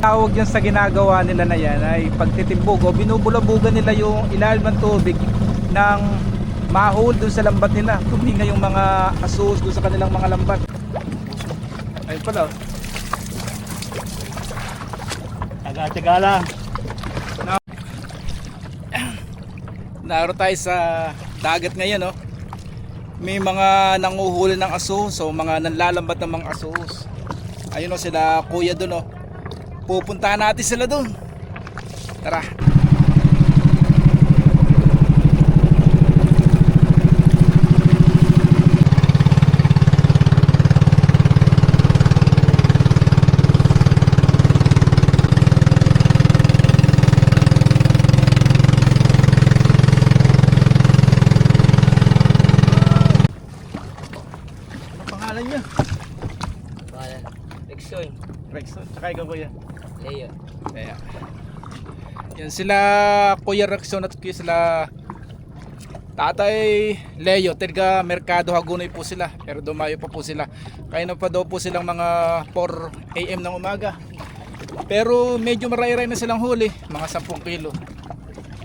Tawag yan sa ginagawa nila na yan ay pagtitimbog o binubulabugan nila yung ilalim ng tubig ng mahol dun sa lambat nila. Tuminga yung mga asus dun sa kanilang mga lambat. Ayun pala. oh. Taga-taga lang. Naroon tayo sa dagat ngayon, no? May mga nanguhuli ng aso, so mga nanlalambat ng mga asos. Ayun o sila kuya doon, no? Pupuntahan natin sila doon. Tara. Ano pangalan niya? Wala. Lexon. Tsaka ikaw kuya. Leo. Kaya. Yan sila Kuya Rexon at kuya sila Tatay Leo, Terga Mercado Hagunoy po sila. Pero dumayo pa po sila. Kaya na pa daw po silang mga 4 AM ng umaga. Pero medyo maraya na silang huli, mga 10 kilo.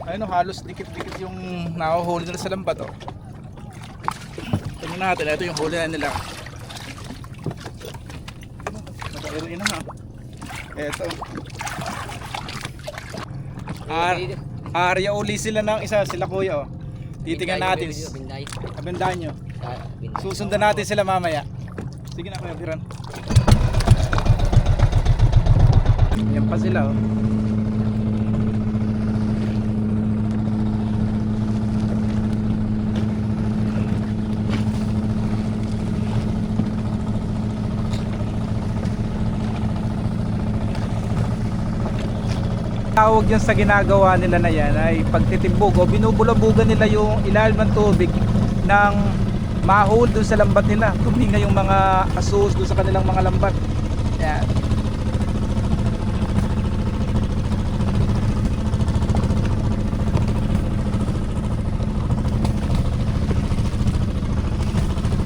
Ayun oh, halos dikit-dikit yung nahuhuli nila sa lambat oh. Tingnan natin, ito yung huli na nila. Nagairin na ha. Eto. Ar area uli sila ng isa, sila kuya oh. Titingnan natin. Binday. Abandaan nyo. Sa Binday. Susundan natin sila mamaya. Sige na kuya Biran. Yan pa sila oh. Tawag yan sa ginagawa nila na yan ay pagtitimbog o binubulabugan nila yung ilalim ng tubig ng mahol dun sa lambat nila. Tuminga yung mga asus dun sa kanilang mga lambat. Yan.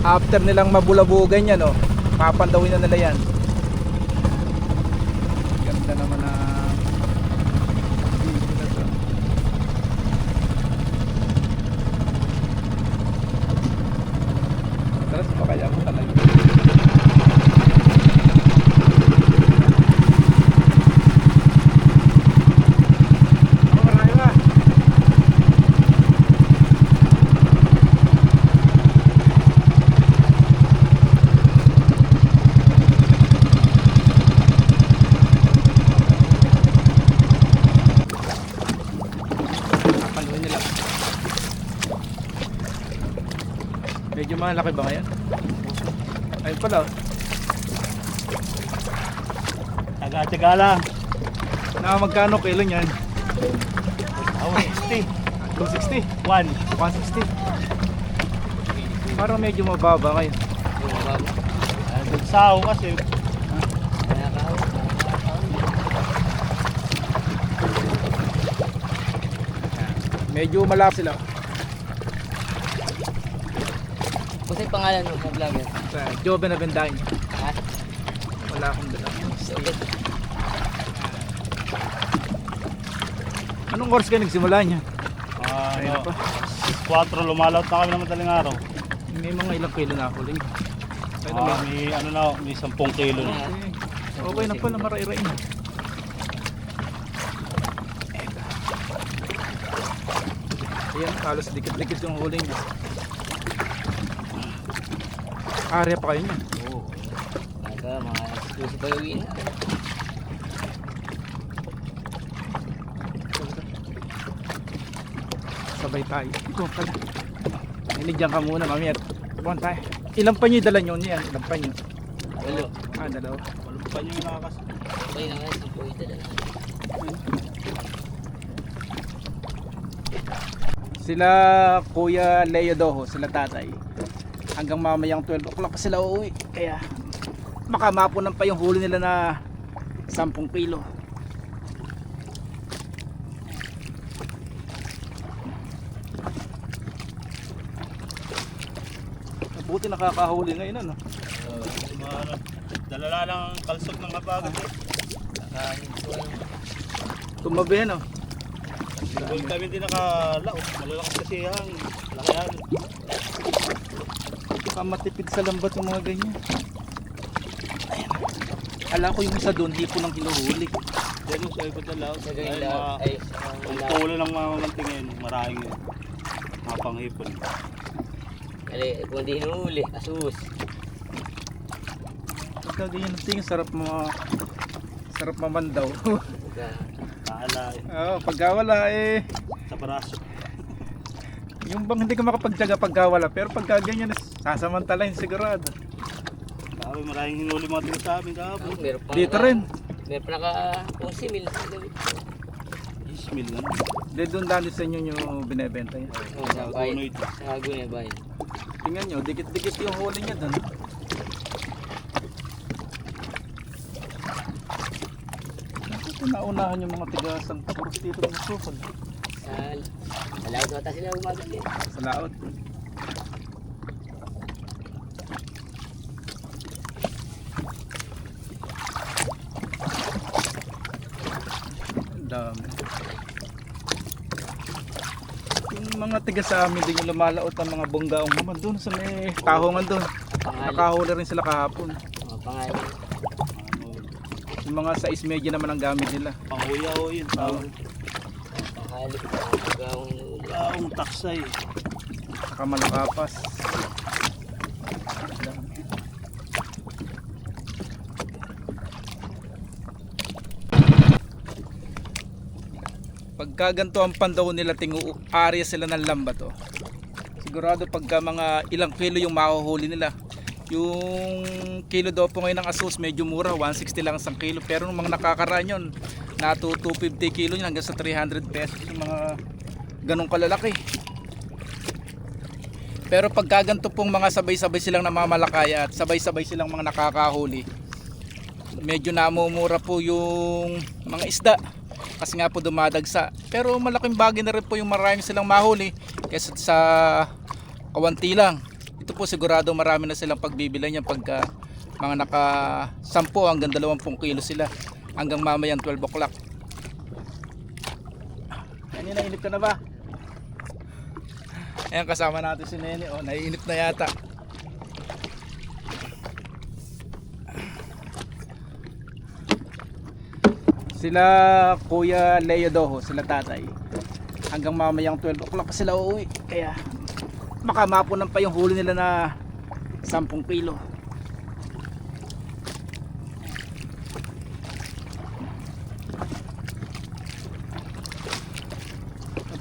After nilang mabulabugan yan, oh, papandawin na nila yan. Ganda naman na video na to. Tara, pa kaya mo talaga. Ako, marami ba? Papaluin nila. Medyo malaki ba ngayon? Ayun pala. oh. Taga-taga lang. Na magkano kilo niyan? Oh, 60. 260. 1. 160. Parang medyo mababa ngayon. Yung mababa. Uh, Dugsaw kasi. Medyo malap sila. Kasi pangalan mo sa vlogger. Sa Joven na Bendaño. Ha? Wala akong dala. Sugat. Anong oras ka nagsimula niya? Uh, Ayun ano, pa. 4 lumalaot na kami ng madaling araw. May mga ilang kilo na ako lang. Ayun na, Ah, may- may ano na, may 10 kilo na. Okay. Okay na pala, maray-ray na. Ayan, halos dikit-dikit yung huling niya. Area pa kayo niya. Oo. Ito, mga exclusive pa yung na. Sabay tayo. Ito pala. Inigyan ka muna, mami. At pupunta tayo. Ilang pa niyo dala niyo niyan? Ilang pa niyo? Walo. Ah, dalawa. Walo pa yung nakakas. Okay na nga, ito na. Sila Kuya Leo Doho, sila tatay. Hanggang mamayang 12 o'clock sila uuwi. Kaya makamapunan pa yung huli nila na 10 kilo. Buti nakakahuli ngayon ano. Uh, ano, dalala lang ang kalsok ng kapagat. eh. Kakain ko. Tumabi no? Doon kami din nakalaot. Malalakas kasi ang lakayan. Baka matipid sa lambat yung mga ganyan. Ayan. Ala ko yung isa doon, di po nang hinuhuli. Yan yung sa na laot. Sa lang. Ay, Ang tulo ng mga mamantingin, maraming yun. Mga panghipon. Kali, kung di hinuli, asus. Pagka ganyan ang tingin, sarap mga... Sarap mamandaw. Pagka, Kaalain. Oo, pagka wala eh... Sa paraso. Yung bang hindi ka makapagtyaga pagka wala, pero pagka ganyan, sasamantalahin sigurado. Sabi, maraming hinuli mga tingin sa amin ah, kahapon. meron pa Dito naka- rin. Meron pa naka 11 mil. Ismil nga. Di doon dali sa inyo yung binebenta yan. Oh, sa. Gunoy ito. Sa Gunay bayan. Tingnan nyo, dikit-dikit yung huli niya doon. Naku, Naunahan yung mga tiga Santa Cruz dito ng sukol. Sa, sa laot ata sila umagali. Sa laot. Dami. Yung mga tiga sa amin din yung lumalaot ang mga bonggaong naman doon sa may tahongan doon. Pangalan. Nakahuli rin sila kahapon. Mga pangalan. Ano, Yung mga size media naman ang gamit nila. panghuya o yun. Oo. Panghalik. Pagkawang hinuli. Taong taksay. Saka malakapas. Pagka ganito ang pandaw nila tingu area sila ng lambat oh. Sigurado pagka mga ilang kilo yung mahuhuli nila. Yung kilo daw po ngayon ng asus medyo mura, 160 lang isang kilo. Pero nung mga nakakaraan yun, nato 250 kilo yun hanggang sa 300 pesos yung mga ganong kalalaki. Pero pag gaganto pong mga sabay-sabay silang namamalakaya at sabay-sabay silang mga nakakahuli, medyo namumura po yung mga isda kasi nga po dumadagsa. Pero malaking bagay na rin po yung marami silang mahuli kaysa sa kawanti lang. Ito po sigurado marami na silang pagbibilan yan pagka mga naka 10 hanggang 20 kilo sila hanggang mamayang 12 o'clock. Kanina inip ka na ba? Ayan kasama natin si Nene. Oh, naiinip na yata. Sila Kuya Leo Doho, sila tatay. Hanggang mamayang 12 o'clock pa sila uuwi. Kaya baka mapunan pa yung huli nila na 10 kilo.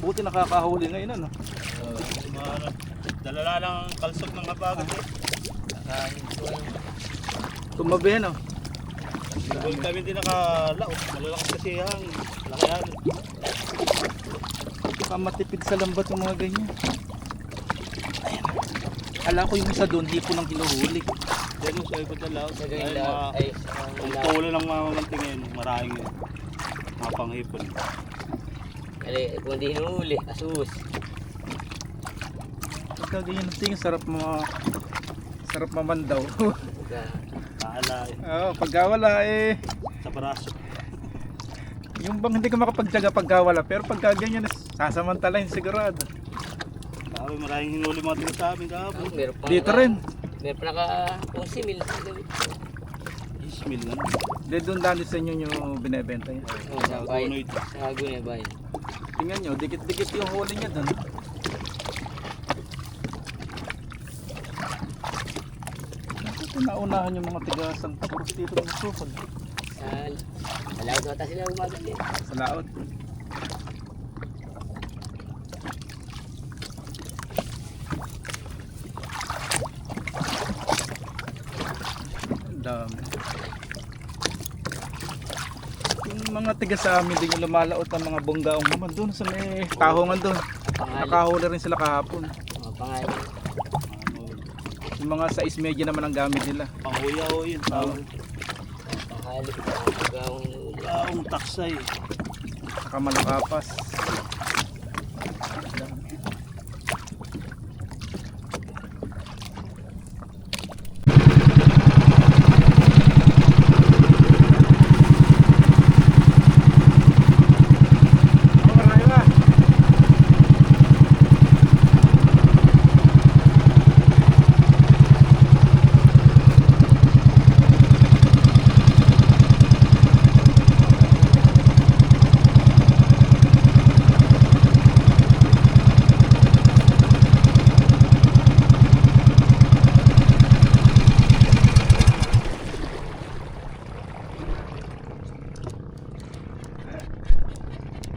Buti nakakahuli ngayon ano. Ano, dalala lang ang kalsog ng kabagat eh. Kakain po. ano. Tumabi ano. Doon kami din nakalaot. Malalakas kasi ang lakayan. Baka matipid sa lambat yung mga ganyan. Ayan. Ala ko yung isa doon, di po nang hinuhuli. Yan yung sa laot. Sa Ay, ganyan. Ay, sa ang tulo ng mga mamantingin, maraming yun. Mga panghipon. Kali, kung di hinuli, asus. Pagka ganyan ang tingin, sarap mga sarap mamandaw. Pagka, Kaalain. Oo, pagka wala eh Sa paraso. yung bang hindi ka makapagtyaga pagka wala pero pagka ganyan sasamantalahin sigurado. Sabi, maraming hinuli mga tingin sa amin ah, kahapon. meron pa Dito rin. Meron pa naka 11 mil. Ismil nga. Di doon dali sa inyo yung binebenta yan. Oh, sa bayan. Sa bayan. Tingnan nyo, dikit-dikit yung huli niya doon. Naku, Naunahan yung mga tiga Santa Cruz dito ng sukol. Sa, laot ata sila umagali. Sa laot. Ang dami. Yung mga tiga sa amin din yung lumalaot ang mga bonggaong naman doon sa may tahongan doon. Nakahuli rin sila kahapon. Mga pangalan. Ano, Yung mga size media naman ang gamit nila. panghuya o yun. Pagkawang hinuli. Taong taksay. Saka malakapas.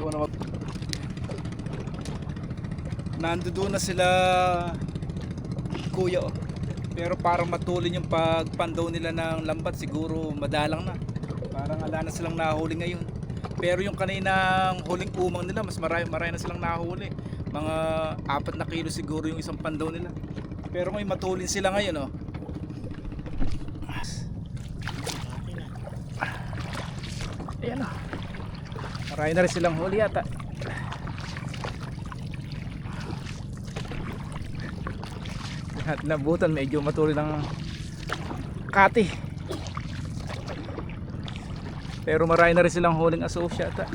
Doon na mag... Nandoon na sila kuya oh. Pero parang matulin yung pagpandaw nila ng lambat siguro madalang na. Parang ala na silang nahuli ngayon. Pero yung kaninang huling umang nila mas marami, marami na silang nahuli. Mga apat na kilo siguro yung isang pandaw nila. Pero ngayon matulin sila ngayon oh. Ayan oh. Marami na rin silang huli yata. Lahat nabutan medyo matuloy ng kati. Pero marami na rin silang huling aso yata.